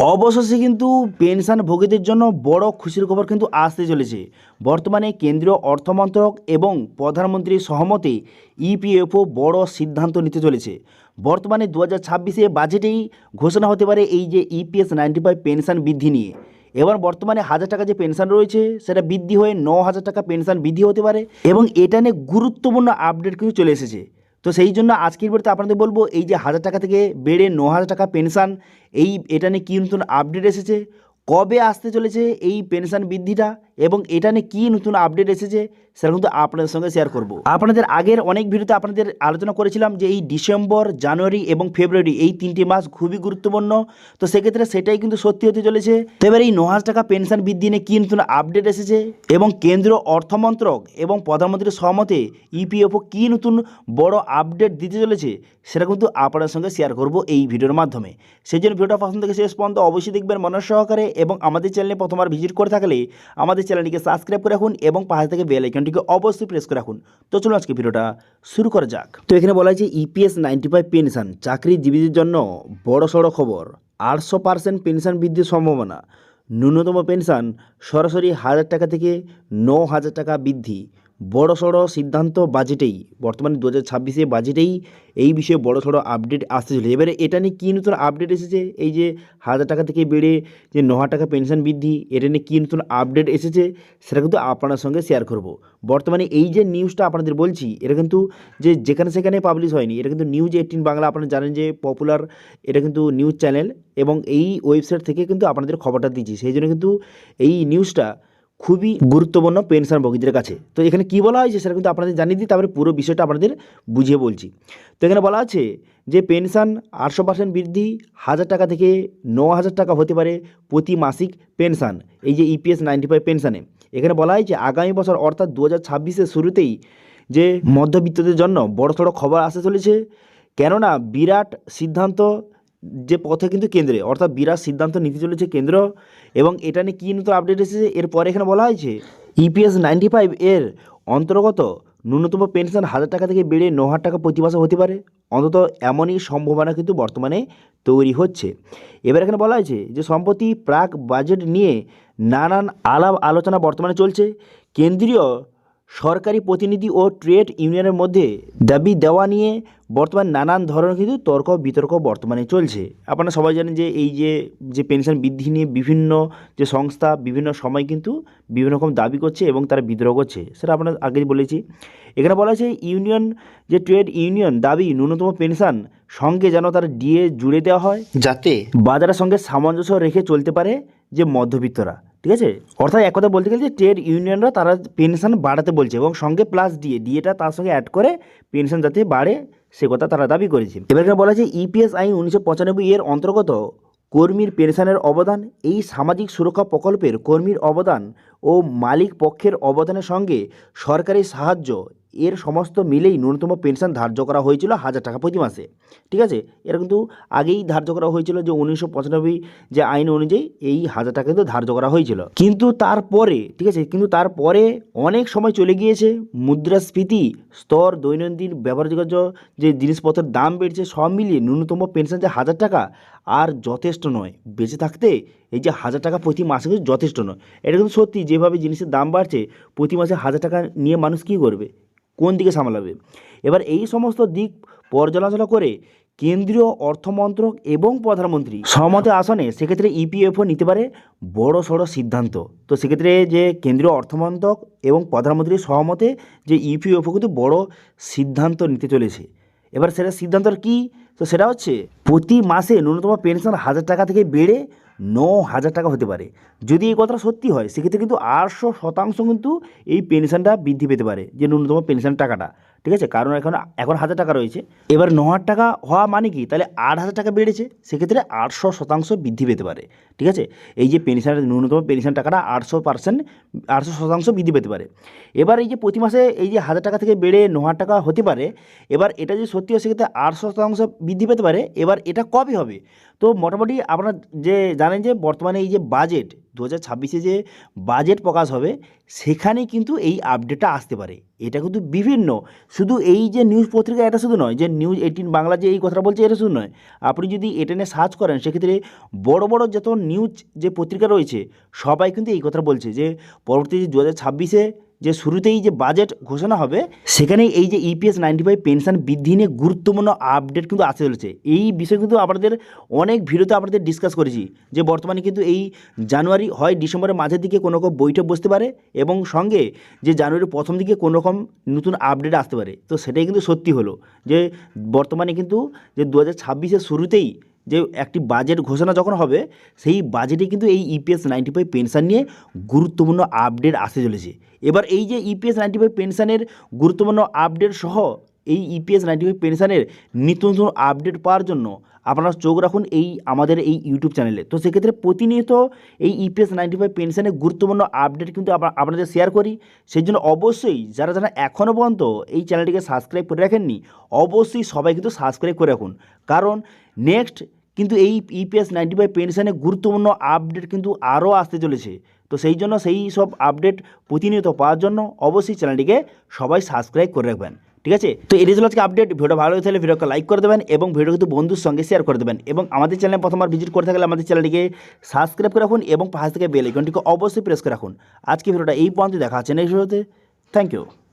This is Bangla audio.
অবশেষে কিন্তু পেনশন ভোগীদের জন্য বড় খুশির খবর কিন্তু আসতে চলেছে। বর্তমানে কেন্দ্রীয় অর্থমন্ত্রক এবং প্রধানমন্ত্রীর সহমতে ইপিএফও বড় সিদ্ধান্ত নিতে চলেছে। বর্তমানে দু হাজার ছাব্বিশে বাজেটেই ঘোষণা হতে পারে এই যে ইপিএস নাইনটি ফাইভ পেনশন বৃদ্ধি নিয়ে। এবার বর্তমানে হাজার টাকা যে পেনশন রয়েছে, সেটা বৃদ্ধি হয়ে ন হাজার টাকা পেনশন বৃদ্ধি হতে পারে এবং এটা নিয়ে গুরুত্বপূর্ণ আপডেট কিন্তু চলে এসেছে। তো সেই জন্য আজকের ভিডিওতে আপনাদের বলব, এই যে হাজার টাকা থেকে বেড়ে ন হাজার টাকা পেনশান, এই এটা নিয়ে কী নতুন আপডেট এসেছে? কবে আসতে চলেছে এই পেনশন বৃদ্ধিটা? এবং এটা নিয়ে কী নতুন আপডেট এসেছে সেটা কিন্তু আপনাদের সঙ্গে শেয়ার করব। আপনাদের আগের অনেক ভিডিওতে আপনাদের আলোচনা করেছিলাম যে এই ডিসেম্বর, জানুয়ারি এবং ফেব্রুয়ারি এই তিনটি মাস খুবই গুরুত্বপূর্ণ। তো সেক্ষেত্রে সেটাই কিন্তু সত্যি হতে চলেছে। তো এবার এই ন টাকা পেনশন বৃদ্ধি নিয়ে কী নতুন আপডেট এসেছে এবং কেন্দ্রীয় অর্থমন্ত্রক এবং প্রধানমন্ত্রীর সহমতে ইপিএফও কী নতুন বড় আপডেট দিতে চলেছে সেটা কিন্তু আপনার সঙ্গে শেয়ার করব এই ভিডিওর মাধ্যমে। সেই জন্য ভিডিওটা পছন্দ থেকে শেষ পর্যন্ত অবশ্যই দেখবেন মনের সহকারে এবং আমাদের চ্যানেলে প্রথমবার ভিজিট করে থাকলে আমাদের চ্যানেলটিকে সাবস্ক্রাইব করে রাখুন এবং পাশে থেকে বেল আইকনটিকে অবশ্যই প্রেস করে রাখুন। তো চলুন আজকে ভিডিওটা শুরু করা যাক। তো এখানে বলা হয়েছে ইপিএস নাইনটি ফাইভ পেনশন চাকরিজীবীদের জন্য বড় সড়ো খবর। আটশো পার্সেন্ট পেনশন বৃদ্ধির সম্ভাবনা। ন্যূনতম পেনশন সরাসরি হাজার টাকা থেকে ন হাজার টাকা বৃদ্ধি। বড় সড়ো সিদ্ধান্ত বাজেটেই, বর্তমানে দু হাজার ছাব্বিশে বাজেটেই এই বিষয়ে বড় সড়ো আপডেট আসতে চলেছে এবারে এটা নিয়ে কী নতুন আপডেট এসেছে? এই যে হাজার টাকা থেকে বেড়ে যে ন টাকা পেনশন বৃদ্ধি, এটা নিয়ে কী নতুন আপডেট এসেছে? সেটা কিন্তু আপনার সঙ্গে শেয়ার করব। বর্তমানে এই যে নিউজটা আপনাদের বলছি, এটা কিন্তু যে যেখানে সেখানে পাবলিশ হয়নি, এটা কিন্তু নিউজ এইটিন বাংলা আপনারা জানেন যে পপুলার এটা কিন্তু নিউজ চ্যানেল এবং এই ওয়েবসাইট থেকে কিন্তু আপনাদের খবরটা দিচ্ছি সেই জন্য কিন্তু এই নিউজটা খুবই গুরুত্বপূর্ণ পেনশনভোগীদের কাছে। তো এখানে কী বলা হয়েছে সেটা কিন্তু আপনাদের জানিয়ে দিই, তারপরে পুরো বিষয়টা আপনাদের বুঝিয়ে বলছি। তো এখানে বলা আছে যে পেনশন আটশো পার্সেন্ট বৃদ্ধি হাজার টাকা থেকে ন হাজার টাকা হতে পারে প্রতি মাসিক পেনশন, এই যে ইপিএস নাইনটি ফাইভ পেনশনে। এখানে বলা হয়েছে আগামী বছর অর্থাৎ দু হাজার ছাব্বিশের শুরুতেই যে মধ্যবিত্তদের জন্য বড় সড়ো খবর আসতে চলেছে। কেননা বিরাট সিদ্ধান্ত যে পথে কিন্তু কেন্দ্রে, অর্থাৎ বিরাট সিদ্ধান্ত নিতে চলেছে কেন্দ্র এবং এটা নিয়ে কী নতুন আপডেট এসেছে? এরপরে এখানে বলা হয়েছে ইপিএস নাইনটি ফাইভ এর অন্তর্গত ন্যূনতম পেনশন হাজার টাকা থেকে বেড়ে ন হাজার টাকা প্রতি মাসে হতে পারে। অন্তত এমনই সম্ভাবনা কিন্তু বর্তমানে তৈরি হচ্ছে। এবার এখানে বলা হয়েছে যে সম্প্রতি প্রাক বাজেট নিয়ে নানান আলাপ আলোচনা বর্তমানে চলছে। কেন্দ্রীয় সরকারি প্রতিনিধি ও ট্রেড ইউনিয়নের মধ্যে দাবি দেওয়া নিয়ে বর্তমানে নানান ধরনের কিন্তু তর্ক বিতর্ক বর্তমানে চলছে। আপনারা সবাই জানেন যে এই যে যে পেনশন বৃদ্ধি নিয়ে বিভিন্ন যে সংস্থা বিভিন্ন সময় কিন্তু বিভিন্ন রকম দাবি করছে এবং তারা বিদ্রোহ করছে। সেটা আপনার আগেই বলেছি। এখানে বলা আছে ইউনিয়ন যে ট্রেড ইউনিয়ন দাবি ন্যূনতম পেনশন সঙ্গে যেন তার ডিএ জুড়ে দেওয়া হয় যাতে বাজারের সঙ্গে সামঞ্জস্য রেখে চলতে পারে যে মধ্যবিত্তরা। ঠিক আছে? অর্থাৎ এক কথা বলতে গেলে যে ট্রেড ইউনিয়নরা তারা পেনশন বাড়াতে বলছে এবং সঙ্গে প্লাস ডিএ ডিএটা তার সঙ্গে অ্যাড করে পেনশন যাতে বাড়ে, সে কথা তারা দাবি করেছে। এবার বলা হয়েছে ইপিএস আইন উনিশশো পঁচানব্বই এর অন্তর্গত কর্মীর পেনশনের অবদান, এই সামাজিক সুরক্ষা প্রকল্পের কর্মীর অবদান ও মালিক পক্ষের অবদানের সঙ্গে সরকারি সাহায্য এর সমস্ত মিলেই ন্যূনতম পেনশন ধার্য করা হয়েছিল হাজার টাকা প্রতি মাসে। ঠিক আছে? এটা কিন্তু আগেই ধার্য করা হয়েছিল যে উনিশশো পঁচানব্বই যে আইন অনুযায়ী এই হাজার টাকা কিন্তু ধার্য করা হয়েছিল। কিন্তু তারপরে, ঠিক আছে? কিন্তু তারপরে অনেক সময় চলে গিয়েছে। মুদ্রাস্ফীতি, স্তর, দৈনন্দিন ব্যবহারযোগ্য যে জিনিসপত্রের দাম বেড়েছে, সব মিলিয়ে ন্যূনতম পেনশন যে হাজার টাকা আর যথেষ্ট নয়। বেঁচে থাকতে এই যে হাজার টাকা প্রতি মাসে কিন্তু যথেষ্ট নয়। এটা কিন্তু সত্যি, যেভাবে জিনিসের দাম বাড়ছে, প্রতি মাসে হাজার টাকা নিয়ে মানুষ কী করবে? কোন দিকে সামলাবে এবার এই সমস্ত দিক পর্যালোচনা করে কেন্দ্রীয় অর্থমন্ত্রক এবং প্রধানমন্ত্রী সহমতে আসনে সেক্ষেত্রে ইপিএফও নিতে পারে বড় সড়ো সিদ্ধান্ত। তো সেক্ষেত্রে যে কেন্দ্রীয় অর্থমন্ত্রক এবং প্রধানমন্ত্রীর সহমতে যে ইপিএফও কিন্তু বড় সিদ্ধান্ত নিতে চলেছে। এবার সেটা সিদ্ধান্ত কী? তো সেটা হচ্ছে প্রতি মাসে ন্যূনতম পেনশন হাজার টাকা থেকে বেড়ে ন হাজার টাকা হতে পারে। যদি এই কথাটা সত্যি হয়, সেক্ষেত্রে কিন্তু আটশো শতাংশ কিন্তু এই পেনশনটা বৃদ্ধি পেতে পারে, যে ন্যূনতম পেনশন টাকাটা। ঠিক আছে? কারণ এখন এখন হাজার টাকা রয়েছে। এবার ন হাজার টাকা হওয়া মানে কি? তাহলে আট হাজার টাকা বেড়েছে, সেক্ষেত্রে আটশো শতাংশ বৃদ্ধি পেতে পারে। ঠিক আছে? এই যে পেনশনের ন্যূনতম পেনশন টাকাটা আটশো পার্সেন্ট আটশো শতাংশ বৃদ্ধি পেতে পারে। এবার এই যে প্রতি মাসে এই যে হাজার টাকা থেকে বেড়ে ন হাজার টাকা হতে পারে, এবার এটা যদি সত্যি হয়, সেক্ষেত্রে আটশো শতাংশ বৃদ্ধি পেতে পারে। এবার এটা কবে হবে? তো মোটামুটি আপনারা যে, জানেন যে বর্তমানে এই যে বাজেট দু হাজার যে বাজেট প্রকাশ হবে, সেখানে কিন্তু এই আপডেটটা আসতে পারে। এটা কিন্তু বিভিন্ন। শুধু এই যে নিউজ পত্রিকা এটা শুধু নয়, যে নিউজ এইটিন বাংলা যে এই কথাটা বলছে, এটা শুধু নয়। আপনি যদি এটা নিয়ে সার্চ করেন, সেক্ষেত্রে বড় বড় যত নিউজ যে পত্রিকা রয়েছে, সবাই কিন্তু এই কথাটা বলছে যে, পরবর্তী দু হাজার ছাব্বিশে যে শুরুতেই যে বাজেট ঘোষণা হবে, সেখানেই এই যে ইপিএস নাইনটি ফাইভ পেনশন বৃদ্ধি নিয়ে গুরুত্বপূর্ণ আপডেট কিন্তু আসতে চলেছে। এই বিষয় কিন্তু আপনাদের অনেক ভিডিওতে আপনাদের ডিসকাস করেছি, যে বর্তমানে কিন্তু এই জানুয়ারি হয় ডিসেম্বরের মাঝের দিকে কোনো রকম বৈঠক বসতে পারে এবং সঙ্গে যে জানুয়ারির প্রথম দিকে কোনো রকম নতুন আপডেট আসতে পারে। তো সেটাই কিন্তু সত্যি হলো, যে বর্তমানে কিন্তু যে দু হাজার শুরুতেই যে একটি বাজেট ঘোষণা যখন হবে, সেই বাজেটে কিন্তু এই ইপিএস নাইনটি ফাইভ পেনশন নিয়ে গুরুত্বপূর্ণ আপডেট আসতে চলেছে। এবার এই যে ইপিএস নাইনটি ফাইভ পেনশনের গুরুত্বপূর্ণ আপডেট সহ এই ইপিএস নাইনটি ফাইভ পেনশনের নিত্য নতুন আপডেট পাওয়ার জন্য আপনারা চোখ রাখুন এই আমাদের এই ইউটিউব চ্যানেলে তো সেক্ষেত্রে প্রতিনিয়ত এই ইপিএস নাইনটি ফাইভ পেনশনের গুরুত্বপূর্ণ আপডেট কিন্তু আপনা- আপনাদের শেয়ার করি। সেই জন্য অবশ্যই যারা যারা এখনও পর্যন্ত এই চ্যানেলটিকে সাবস্ক্রাইব করে রাখেননি, অবশ্যই সবাই কিন্তু সাবস্ক্রাইব করে রাখুন। কারণ নেক্সট কিন্তু এই ইপিএস নাইনটি ফাইভ পেনশনের গুরুত্বপূর্ণ আপডেট কিন্তু আরও আসতে চলেছে। তো সেই জন্য সেই সব আপডেট প্রতিনিয়ত পাওয়ার জন্য অবশ্যই চ্যানেলটিকে সবাই সাবস্ক্রাইব করে রাখবেন। ঠিক আছে? তো এই ছিল আজকে আপডেট ভিডিও ভালো হয়ে ভিডিওকে লাইক করে দেবেন এবং ভিডিও কিন্তু বন্ধুর সঙ্গে শেয়ার করে দেবেন এবং আমাদের চ্যানেলে প্রথমবার ভিজিট করে থাকলে আমাদের চ্যানেলটিকে সাবস্ক্রাইব করে রাখুন এবং পাশ থেকে বেল আইকনটিকে অবশ্যই প্রেস করে রাখুন। আজকে ভিডিওটা এই পর্যন্ত দেখা হচ্ছে নেক্সট ভিডিওতে থ্যাংক ইউ